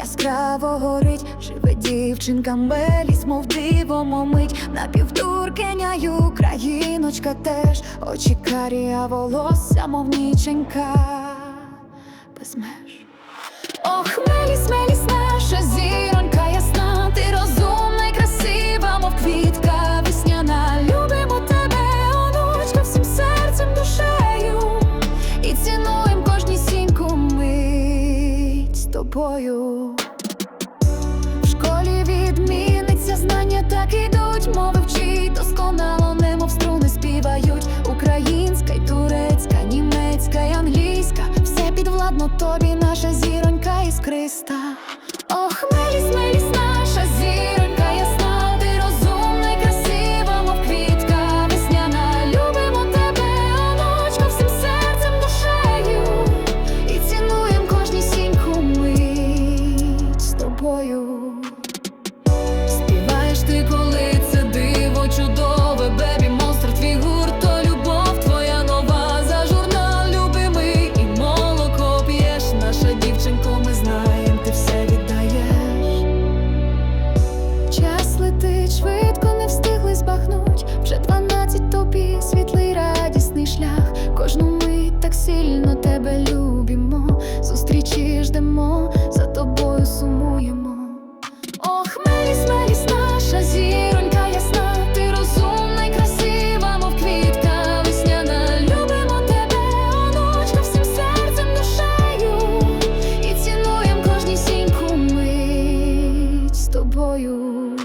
яскраво горить, живе дівчинка Меліс, мов диво мить, напівтуркеня й україночка теж, очі карі, а волосся, мов ніченька, без меж. Ох, Меліс, Меліс, наша зіронька ясна, ти розумна й красива, мов квітка весняна. Любимо тебе, онучка, всім серцем, душею, і цінуєм кожнісіньку мить з тобою. Підвладно тобі, наша зіронька іскриста. йдемо, за тобою сумуємо. Ох, милість, милість наша зіронька ясна, ти розумна й красива, мов квітка весняна. Любимо тебе, онучка, всім серцем душею, і цінуєм кожній сіньку мить з тобою.